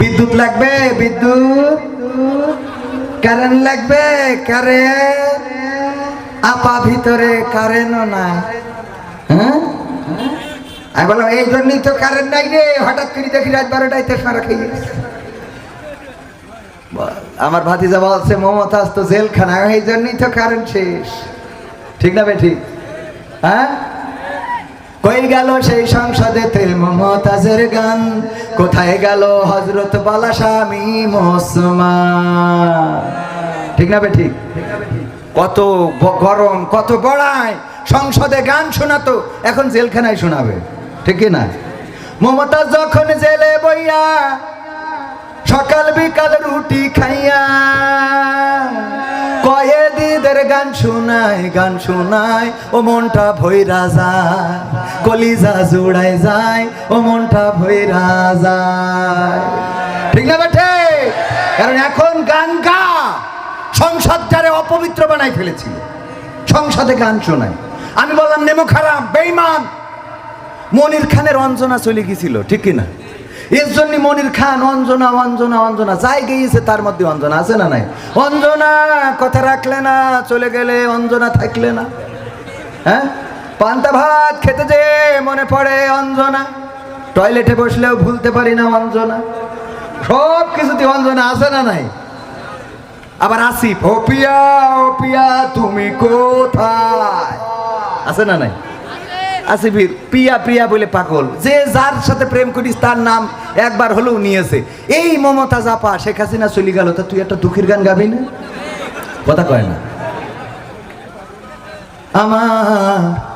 বিদ্যুৎ লাগবে বিদ্যুৎ। কারেন্ট লাগবে কারেন্ট। আপা ভিতরে কারেন্টও নাই। হ্যাঁ? আমি বললাম এই জন্যই তো কারেন্ট নাই রে হঠাৎ করে দেখি রাত বারোটায় গেছে। বল, আমার ভাতিজা বলছে মমতাজ তো জেলখানা এই জন্যই তো কারেন্ট শেষ। ঠিক না বে ঠিক? হ্যাঁ? কই গেল সেই সংসদেতে মমতাজের গান? কোথায় গেল হজরত বালা স্বামী মোসমান ঠিক না ঠিক? কত গরম, কত বড়ায় সংসদে গান শোনাতো, এখন জেলখানায় শোনাবে। ঠিক না? মমতাজ যখন জেলে বইয়া, সকাল বিকাল রুটি খাইয়া, কয়েদিদের গান শোনায় গান শোনায়, ও মনটা ভৈরা যায়। কলিজা জুড়ায় যায়, ও মনটা ভৈরা যায় ঠিক না বেঠে? কারণ এখন গান গা সংসদটারে অপবিত্র বানাই ফেলেছিল, সংসদে গান শোনায়। আমি বললাম, নেমো খারাপ বেইমান মনির খানের অঞ্জনা চলে গেছিল ঠিক কি না এর জন্য মনির খান, অঞ্জনা অঞ্জনা অঞ্জনা, যাই গিয়েছে তার মধ্যে অঞ্জনা আছে না নাই? অঞ্জনা, কথা রাখলে না, চলে গেলে অঞ্জনা থাকলে না। হ্যাঁ? পান্তা ভাত খেতে যে মনে পড়ে অঞ্জনা। টয়লেটে বসলেও ভুলতে পারি না অঞ্জনা। সব কিছুতে অঞ্জনা আছে না নাই? আবার আসিফ, ও পিয়া ও পিয়া, তুমি কোথায়? আছে না নাই? আসিফির পিয়া প্রিয়া বলে পাগল। যে যার সাথে প্রেম করিস, তার নাম একবার হলেও নিয়েছে। এই মমতা জাপা, শেখ হাসিনা চলে গেল, তা তুই একটা দুঃখের গান গাবি না? কথা কয় না। আমার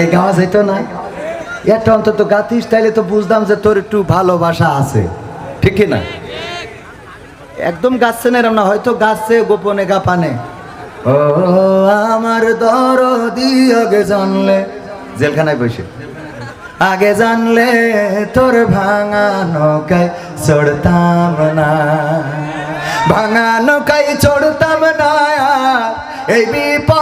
এই গাওয়া যেত না? এটা অন্তত গাতিস তাইলে তো বুঝতাম যে তোর একটু ভালোবাসা আছে। ঠিক না? একদম গাচ্ছে না এরম না, হয়তো গাছে গোপনে গাপানে। ও, আমার দরদি আগে জানলে, জেলখানায় বসে। আগে জানলে তোর ভাঙা নৌকায় চড়তাম না। ভাঙা নৌকায় চড়তাম না, এই বিপদে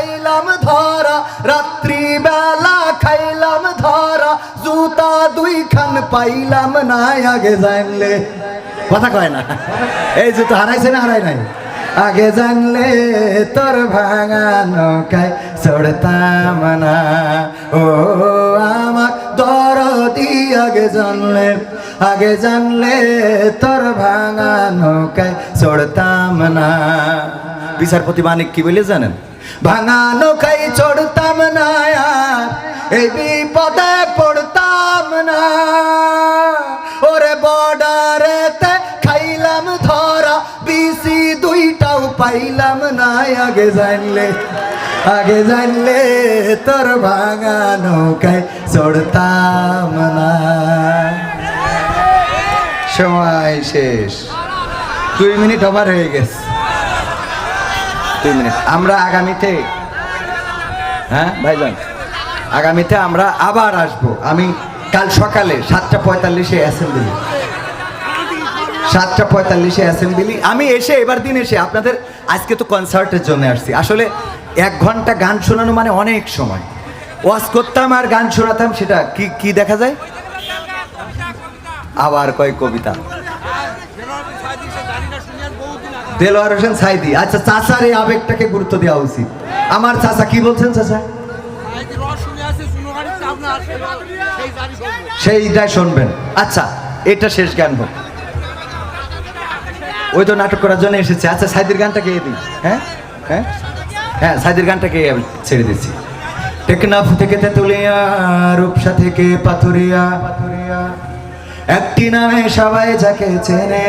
খাইলাম ধরা রাত্রি বেলা খাইলাম ধরা, জুতা দুই খান পাইলাম না, আগে জানলে। কথা কয় না। এই জুতো হারাইছে না হারাই নাই? আগে জানলে তোর ভাঙা নৌকায় চড়তাম না। ও, আমার দরদি আগে জানলে আগে জানলে তোর ভাঙা নৌকায় চড়তাম না। বিচারপতি মানিক কি বলে জানেন? ভাঙা নৌকায় চড়তাম না এই বিপদে পড়তাম না। ওরে বর্ডারেতে খাইলাম ধরা, বিসি দুইটাও পাইলাম না। আগে জানলে আগে জানলে তোর ভাঙা নৌকায় চড়তাম না। সময় শেষ। দুই মিনিট ওভার হয়ে গেছে। দুই মিনিট। আমরা আগামীতে হ্যাঁ ভাইজান? আগামীতে আমরা আবার আসব। আমি কাল সকালে সাতটা পঁয়তাল্লিশে অ্যাসেম্বলি। সাতটা পঁয়তাল্লিশে অ্যাসেম্বলি। আমি এসে, এবার দিন এসে আপনাদের আজকে তো কনসার্টের জন্য আসছি। আসলে এক ঘণ্টা গান শোনানো মানে অনেক সময়। ওয়াজ করতাম আর গান শোনাতাম, সেটা কি কি দেখা যায়? আবার কয় কবিতা? দেলোয়ার হোসেন সাইদি। আচ্ছা চাচার এই আবেগটাকে গুরুত্ব দেওয়া উচিত। আমার চাচা কি বলছেন, চাচা? সেইটাই শুনবেন। আচ্ছা এটা শেষ গান হোক। ওই তো নাটক করার জন্য এসেছে। আচ্ছা সাইদির গানটা গেয়ে দিই। হ্যাঁ? হ্যাঁ? হ্যাঁ সাইদির গানটা গেয়ে আমি ছেড়ে দিচ্ছি। টেকনাফ থেকে তেতুলিয়া, রূপসা থেকে পাথুরিয়া। একটি নামে সবাই যাকে চেনে।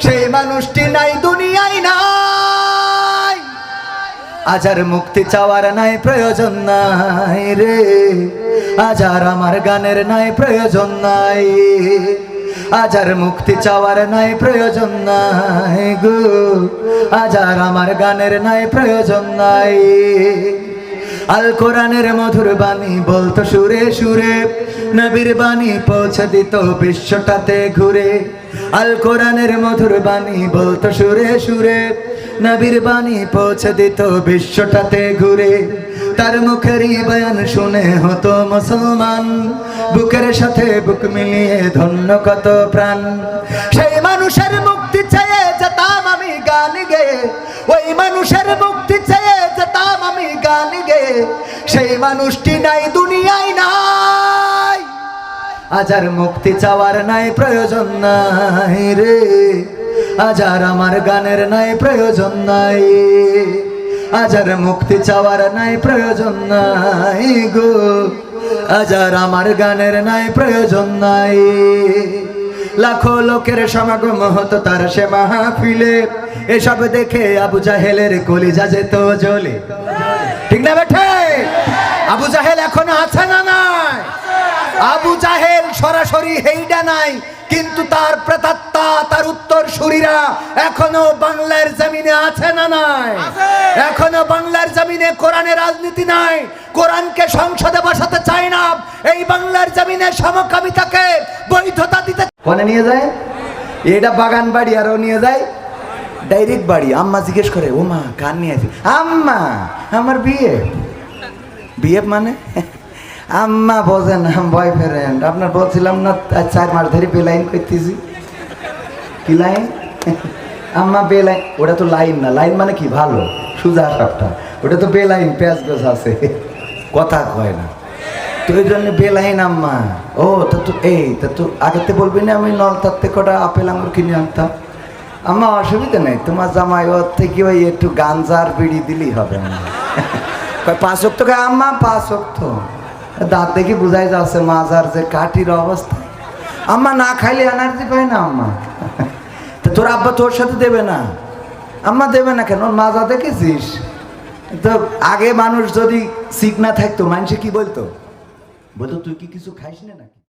সেই মানুষটি নাই, দুনিয়ায় নাই। আজ আর মুক্তি চাওয়ার নাই, প্রয়োজন নাই রে। আজ আর আমার গানের নাই, প্রয়োজন নাই। আজ আর মুক্তি চাওয়ার নাই, প্রয়োজন নাই গো। আজ আর আমার গানের নাই, প্রয়োজন নাই। আল কোরআনের মধুর বাণী বলতো সুরে সুরে, নবীর বাণী পৌঁছে দিত বিশ্বটাতে ঘুরে। আল কোরআনের মধুর বাণী বলতো সুরে সুরে, নবীর বাণী পৌঁছে দিত বিশ্বটাতে ঘুরে। তার মুখেরই বয়ান শুনে হতো মুসলমান, বুকের সাথে বুক মিলিয়ে ধন্য কত প্রাণ। সেই মানুষের মুক্তি চেয়ে যেতাম আমি গান গে ওই মানুষের মুক্তি চেয়ে গান সেই মানুষটি নাই, দুনিয়ায় নাই। আজ আর মুক্তি চাওয়ার নাই, প্রয়োজন নাই রে। আজ আর আমার গানের নাই, প্রয়োজন নাই। আজ আর মুক্তি চাওয়ার নাই, প্রয়োজন নাই গো। আজ আর আমার গানের নাই, প্রয়োজন নাই। লাখো লোকের সমাগম হতো তার সে মাহফিলে। এসব দেখে আবু জাহেলের কলিজা যেত ঠিক না বেঠে? আবু জাহেল এখনও আছে না নাই? আবু জাহেল সরাসরি হেইডা নাই কিন্তু তার প্রেতাত্মা তার উত্তর সুরীরা এখনও বাংলার জমিনে আছে না নাই? এখনও বাংলার জমিনে কোরআনের রাজনীতি নাই কোরআনকে সংসদে বসাতে চায় না। এই বাংলার জমিনে সমকামিতাকে বৈধতা দিতে কোনে নিয়ে যায়? এটা বাগান বাড়ি আরও নিয়ে যায়। ডাইরেক্ট বাড়ি, আম্মা জিজ্ঞেস করে ও মা কার নিয়ে আছে আম্মা, আমার বিয়ে। বিয়ে মানে? আম্মা বোঝেন বয়ফ্রেন্ড আপনার বলছিলাম না চার মাস ধরে বেলাইন করতেছি। কি লাইন? আম্মা বেলাইন, ওটা তো লাইন না, লাইন মানে কি? ভালো, সুজা সাপটা, ওটা তো বেলাইন, পেঁয়াজ গোছ আছে। কথা কয় না। তো ওই জন্য বেলাইন, আম্মা। ও, তা তো, এই, তা তো আগেতে বলবি না আমি নল নলতার কটা আপেল আঙুর কিনে আনতাম? আম্মা, অসুবিধা নেই। তোমার জামাই ওর থেকে ওই একটু গাঞ্জার বিড়ি দিলেই হবে আমার পাঁচ অক্ত? আম্মা, পাঁচ অক্ত। দাঁত দেখি বুঝাই যাচ্ছে মাজার যে কাঠির অবস্থা। আম্মা, না খাইলে এনার্জি পায় না আম্মা। তো তোর আব্বা তোর সাথে দেবে না। আম্মা দেবে না কেন? মাজা দেখেছিস? তো আগে মানুষ যদি সিক না থাকতো, মানুষে কি বলতো? বলতো, তুই কি কিছু খাইস না নাকি?